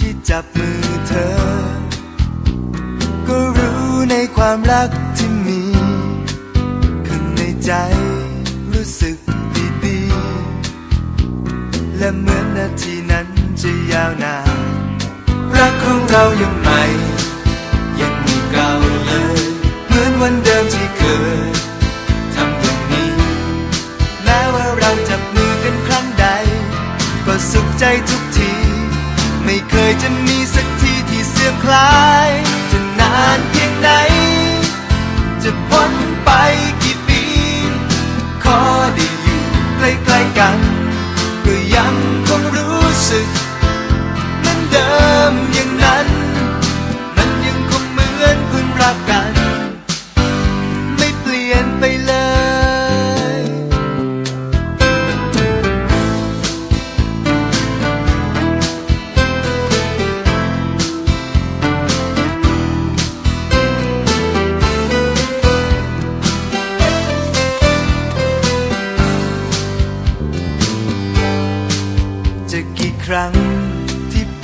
ที่จับมือเธอ ก็รู้ในความรักที่มีขึ้นในใจรู้สึกดีดีและเหมือนนาทีนั้นจะยาวนานรักของเรายังใหม่ยังมีเก่าเลย เหมือนวันเดิมที่เคยทำอย่างนี้ แม้ว่าเราจัมือกันครั้งใด ก็สุขใจทุก จะมีสักทีที่เสื่อมคลาย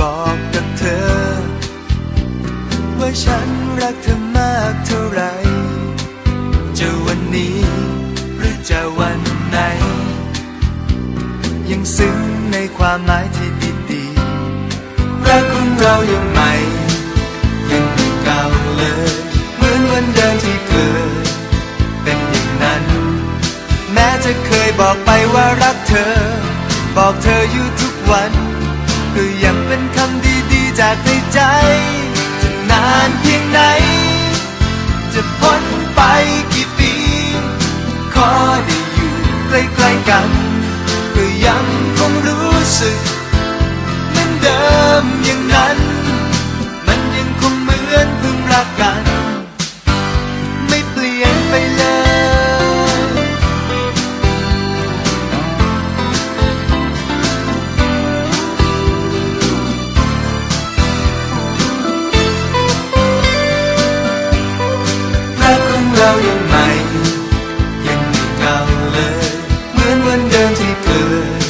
บอกกับเธอ ว่าฉันรักเธอมากเท่าไหรจะวันนี้หรือจะวันไหน ยังซึ้งในความหมายที่ดีๆรักของเรายังใหม่ ยังมีเก่าเลย เหมือนวันเดิมที่เคยเป็นอย่างนั้น แม้จะเคยบอกไปว่ารักเธอ บอกเธออยู่ทุกวัน ก็ยังเป็นคำดีๆ จากในใจ จะนานเพียงไหน จะพ้นไปกี่ปี ขอได้อยู่ใกล้ๆกันก็ยังคงรู้สึกเหมือนเดิมอย่างนั้น มันยังคงเหมือนเพิ่งรักกัน ยังไม่เก่าเลย เหมือนวันเดิมที่เคย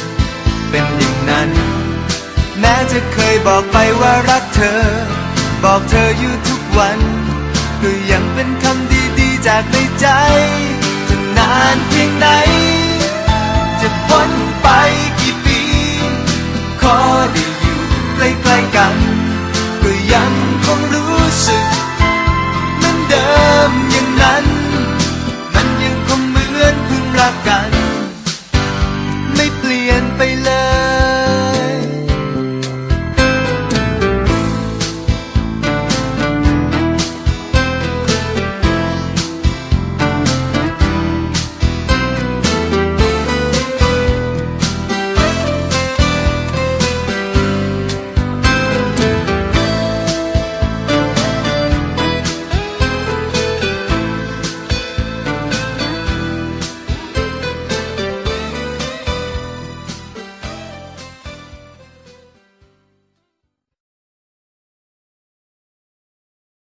เป็นอย่างนั้น แม้จะเคยบอกไปว่ารักเธอ บอกเธออยู่ทุกวันก็ยังเป็นคำดีๆจากในใจ จะนานเพียงไหน จะพ้นไป